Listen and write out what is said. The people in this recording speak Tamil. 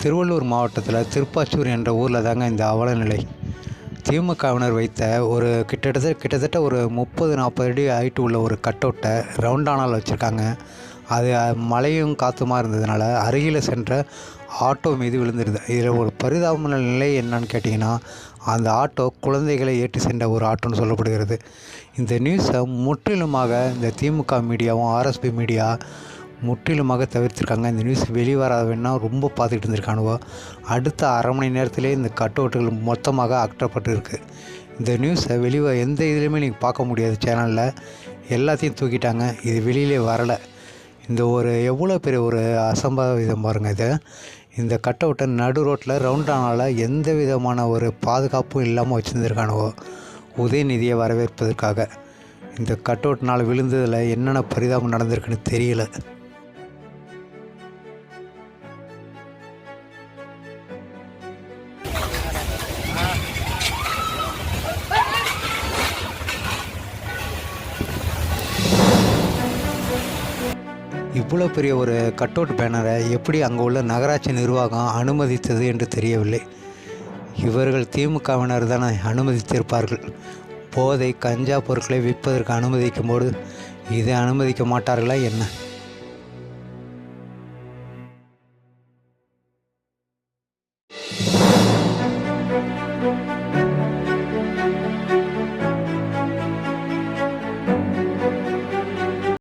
திருவள்ளூர் மாவட்டத்தில் திருப்பாச்சூர் என்ற ஊரில் தாங்க இந்த அவலநிலை. திமுகவினர் வைத்த ஒரு கிட்டத்தட்ட கிட்டத்தட்ட ஒரு முப்பது நாற்பது அடி ஹைட்டு உள்ள ஒரு கட்டவுட்டை ரவுண்டானால் வச்சுருக்காங்க. அது மழையும் காற்றுமாக இருந்ததுனால அருகில் சென்ற ஆட்டோ மீது விழுந்துருது. இதில் ஒரு பரிதாபமான நிலை என்னன்னு கேட்டிங்கன்னா அந்த ஆட்டோ குழந்தைகளை ஏற்றி சென்ற ஒரு ஆட்டோன்னு சொல்லப்படுகிறது. இந்த நியூஸை முற்றிலுமாக இந்த திமுக மீடியாவும் ஆர்எஸ்பி மீடியா முற்றிலுமாக தவிர்த்திருக்காங்க. இந்த நியூஸ் வெளிவராத வேணா ரொம்ப பார்த்துக்கிட்டு இருந்திருக்கானுவோ அடுத்த அரை மணி நேரத்திலே இந்த கட்டவுட்டுகள் மொத்தமாக அகற்றப்பட்டிருக்கு. இந்த நியூஸை வெளிவ எந்த இதுலேயுமே நீங்கள் பார்க்க முடியாது சேனலில். எல்லாத்தையும் தூக்கிட்டாங்க. இது வெளியிலே வரலை. இந்த ஒரு எவ்வளோ பெரிய ஒரு அசம்பாவிதம் பாருங்கள் இது. இந்த கட்டவுட்டை நடு ரோட்டில் ரவுண்டானால் எந்த விதமான ஒரு பாதுகாப்பும் இல்லாமல் வச்சுருந்துருக்கானுவோ உதயநிதியை வரவேற்பதற்காக. இந்த கட்டவுட்னால் விழுந்ததில் என்னென்ன பரிதாபம் நடந்திருக்குன்னு தெரியல. இவ்வளோ பெரிய ஒரு கட்டவுட் பேனரை எப்படி அங்கே உள்ள நகராட்சி நிர்வாகம் அனுமதித்தது என்று தெரியவில்லை. இவர்கள் திமுகவினர் தானே அனுமதித்திருப்பார்கள். போதை கஞ்சா பொருட்களை விற்பதற்கு அனுமதிக்கும்போது இதை அனுமதிக்க மாட்டார்களா என்ன?